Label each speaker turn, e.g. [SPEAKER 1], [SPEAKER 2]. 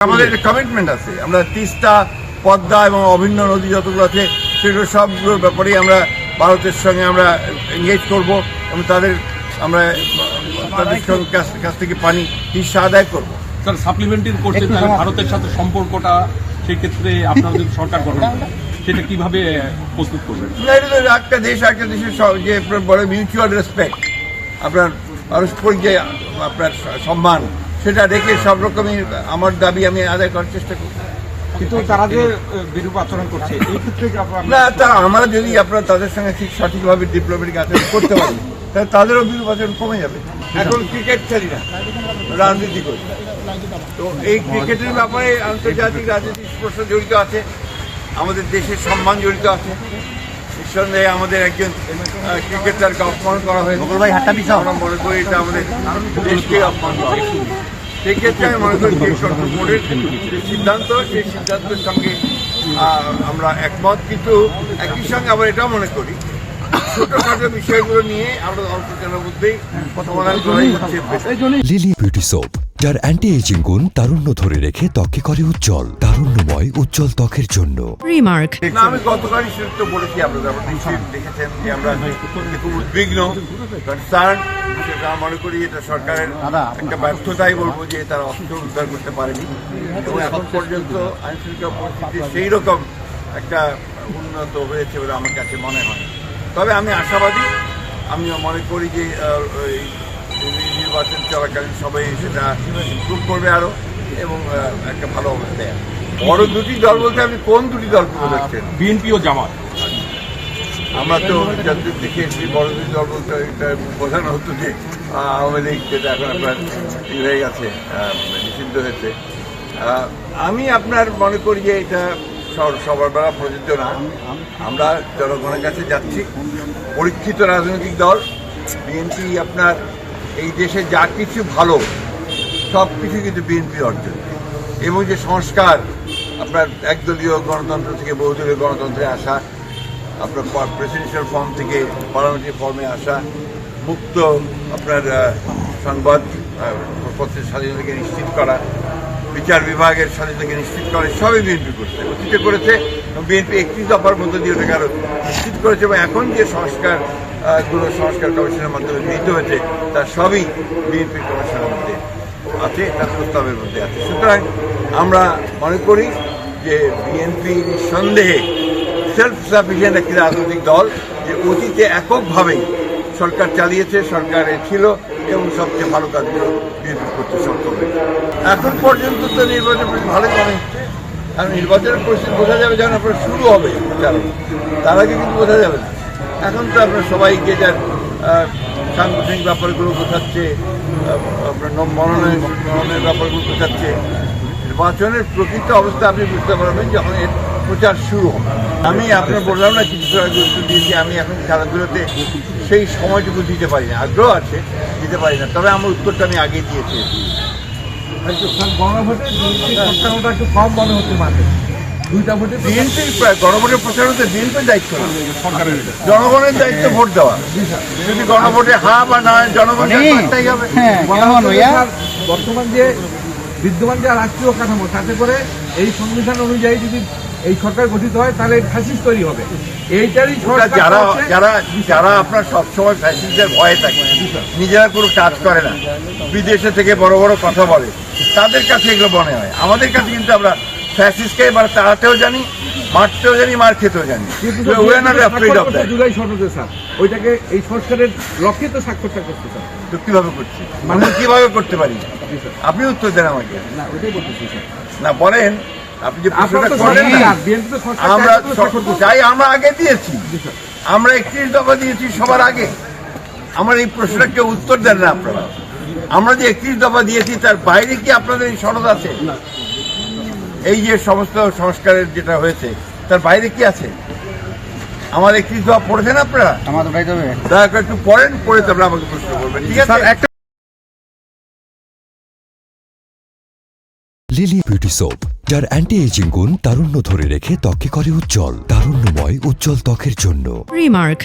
[SPEAKER 1] আমাদের একটা কমিটমেন্ট আছে। আমরা তিস্তা পদ্মা এবং অভিন্ন নদী যতগুলো আছে সেগুলো সবগুলোর ব্যাপারেই আমরা ভারতের সঙ্গে আমরা এঙ্গেজ করব এবং তাদের আমরা তাদের সঙ্গে কাছ- কাছ থেকে পানি হিসা আদায় করব।
[SPEAKER 2] স্যার সাপ্লিমেন্টারি করতে
[SPEAKER 3] একটু
[SPEAKER 2] তাহলে ভারতের সাথে সম্পর্কটা সেই ক্ষেত্রে আপনারা যদি সরকার গঠন সেটা কীভাবে প্রস্তুত করবেন?
[SPEAKER 1] একটা দেশ একটা দেশের যে বলে মিউচুয়াল রেসপেক্ট আপনার পারস্পরিক যে আপনার সম্মান সেটা রেখে সব রকমই আমার দাবি আমি আদায় করার চেষ্টা করব
[SPEAKER 3] কিন্তু তারা যে বিরূপ আচরণ করছে এই ক্ষেত্রে
[SPEAKER 1] না তা আমরা যদি আপনারা তাদের সঙ্গে ঠিক সঠিকভাবে ডিপ্লোমেটিক আচরণ করতে পারি তাহলে তাদেরও বিরূপ আচরণ কমে যাবে। এখন ক্রিকেট খেলি না রাজনীতি করি তো এই ক্রিকেটের ব্যাপারে আন্তর্জাতিক রাজনীতিক প্রশ্ন জড়িত আছে আমাদের দেশের সম্মান জড়িত আছে। নিঃসন্দেহে আমাদের একজন ক্রিকেটারকে অপমান করা হয়েছে।
[SPEAKER 3] ভাই, হাতটা পিছাও।
[SPEAKER 1] আমরা মনে করি এটা আমাদের দেশকে অপমান করা হয়েছে। সেই ক্ষেত্রে আমি মনে করি যে সরকার যে সিদ্ধান্ত, সেই সিদ্ধান্তের সঙ্গে আমরা একমত কিন্তু একই সঙ্গে আবার এটাও মনে করি, ছোটখাটো বিষয়গুলো নিয়ে আমরা অল্প মধ্যেই সমাধান করাই হচ্ছে
[SPEAKER 4] লিলি বিউটি সোপ যার অ্যান্টি এজিং গুণ তারুণ্য ধরে রেখে ত্বককে করে উজ্জ্বল তারুণ্যময় উজ্জ্বল ত্বকের জন্য।
[SPEAKER 5] Remark.
[SPEAKER 1] না আমি গতকালই শুরু বলেছি আপনাদের আপনারা দেখেছেন যে আমরা খুব উদ্বিগ্ন কনসার্ন সেটা মনে করি এটা সরকারের একটা ব্যর্থতাই বলব যে তারা অস্ত্র উদ্ধার করতে পারেনি। এবং এখন পর্যন্ত আইন শৃঙ্খলা পরিস্থিতি সেই রকম একটা উন্নত হয়েছে বলে আমার কাছে মনে হয়। তবে আমি আশাবাদী আমি মনে করি যে চলাকালীন সবাই সেটা ইম্প্রুভ করবে আরও এবং একটা ভালো অবস্থায় আছে। বড় দুটি দল বলতে আপনি কোন দুটি দলকে বোঝাচ্ছেন
[SPEAKER 2] বিএনপি ও জামাত।
[SPEAKER 1] আমরা তো যতদূর দেখে এসেছি বড় দুটি দল বলতে এটা বোঝানো হতো যে আওয়ামী লীগ যেটা এখন আপনার হয়ে গেছে নিষিদ্ধ হয়েছে। আমি আপনার মনে করি যে এটা সবার বেলা প্রযোজ্য না। আমরা জনগণের কাছে যাচ্ছি। পরীক্ষিত রাজনৈতিক দল বিএনপি আপনার এই দেশে যা কিছু ভালো, সব কিছু কিন্তু বিএনপি অর্জন। এবং যে সংস্কার, আপনার একদলীয় গণতন্ত্র থেকে বহুদলীয় গণতন্ত্রে আসা, আপনার প্রেসিডেন্সিয়াল ফর্ম থেকে পার্লামেন্টারি ফর্মে আসা, মুক্ত আপনার সংবাদ পত্রের স্বাধীনতাকে নিশ্চিত করা, বিচার বিভাগের স্বাধীনতাকে নিশ্চিত করা, সবই বিএনপি করছে। অতীতে করেছে, এবং বিএনপি একত্রিশ দফার মধ্যে দিয়ে ওটাকে আরও নিশ্চিত করেছে, এবং এখন যে সংস্কার গুলো সংস্কার কমিশনের মাধ্যমে গৃহীত হয়েছে তার সবই বিএনপি কমিশনের মধ্যে আছে তার প্রস্তাবের মধ্যে আছে। সুতরাং আমরা মনে করি যে বিএনপি নিঃসন্দেহে সেলফ সাফিসিয়েন্ট একটি রাজনৈতিক দল, যে অতীতে এককভাবেই সরকার চালিয়েছে, সরকারে ছিল এবং সবচেয়ে ভালো কাজগুলো বিএনপি করতে সক্ষম হয়েছে। এখন পর্যন্ত তো নির্বাচন ভালোই মনে হচ্ছে। আর নির্বাচনের পরিস্থিতি বোঝা যাবে যখন আপনার শুরু হবে তার আগে কিন্তু বোঝা যাবে না। এখন তো আপনার সবাই যে যার সাংগঠনিক ব্যাপারগুলো বোঝাচ্ছে আপনার মনোনয়ন মনোনয়নের ব্যাপারগুলো বোঝাচ্ছে। নির্বাচনের প্রকৃত অবস্থা আপনি বুঝতে পারবেন যখন এর প্রচার শুরু হবে। আমি আপনার বললাম না, কিছু গুরুত্ব দিয়েছি, আমি এখন খেলাধুলোতে সেই সময়টুকু দিতে পারি না। আগ্রহ আছে, দিতে পারি না। তবে আমার উত্তরটা আমি আগে দিয়েছি।
[SPEAKER 3] গণভোটে কম মনে হতে পারে দুইটা ভোটে
[SPEAKER 1] বিএনপি গণভোটের প্রচারণতে বিএনপির দায়িত্ব
[SPEAKER 2] সরকারের
[SPEAKER 1] জনগণের দায়িত্ব ভোট দেওয়া। যদি গণভোটে হা বা না হয়, একটাই হবে
[SPEAKER 3] স্যার, বর্তমান যে বিদ্যমান যে রাষ্ট্রীয় কাঠামো তাতে করে এই সংবিধান অনুযায়ী যদি এই সরকার গঠিত হয় তাহলে ফ্যাসিস তৈরি হবে। এইটারই
[SPEAKER 1] যারা যারা যারা আপনার সবসময় ফ্যাসিস্টের ভয়ে থাকে নিজেরা কোনো কাজ করে না। বিদেশে থেকে বড় বড় কথা বলে। তাদের কাছে এগুলো মনে হয়। আমাদের কাছে কিন্তু আমরা ফ্যাসিস্টকে এবার তাড়াতেও জানি মারতেও জানি মার খেতেও জানি.
[SPEAKER 3] জুলাই সনদে স্যার ওইটাকে এই সংস্কারের লক্ষ্যে তো স্বাক্ষরটা করতে স্যার।
[SPEAKER 1] তো কীভাবে করছি? মানে কীভাবে করতে পারি? আপনি উত্তর দেন আমাকে।
[SPEAKER 3] না ওইটাই বলতেছি স্যার।
[SPEAKER 1] না বলেন। আপনি যে প্রশ্নটা করেন। চাই আমরা আগে দিয়েছি। আমরা একত্রিশ দফা দিয়েছি সবার আগে। আমার এই প্রশ্নটা কেউ উত্তর দেন না আপনারা। আমরা যে একত্রিশ দফা দিয়েছি তার বাইরে কি আপনাদের এই সনদ আছে? এই যে সমস্ত সংস্কারের যেটা হয়েছে তার বাইরে কি আছে? আমার একত্রিশ দফা পড়েছেন আপনারা?
[SPEAKER 3] আমাদের
[SPEAKER 1] দয়া করে একটু পড়েন পড়ে তারপরে আমাকে প্রশ্ন করবেন ঠিক আছে?
[SPEAKER 4] লিলি বিউটি সোপ যার অ্যান্টি এজিং গুণ তারুণ্য ধরে রেখে ত্বককে করে উজ্জ্বল তারুণ্যময় উজ্জ্বল ত্বকের জন্য।
[SPEAKER 5] Remark.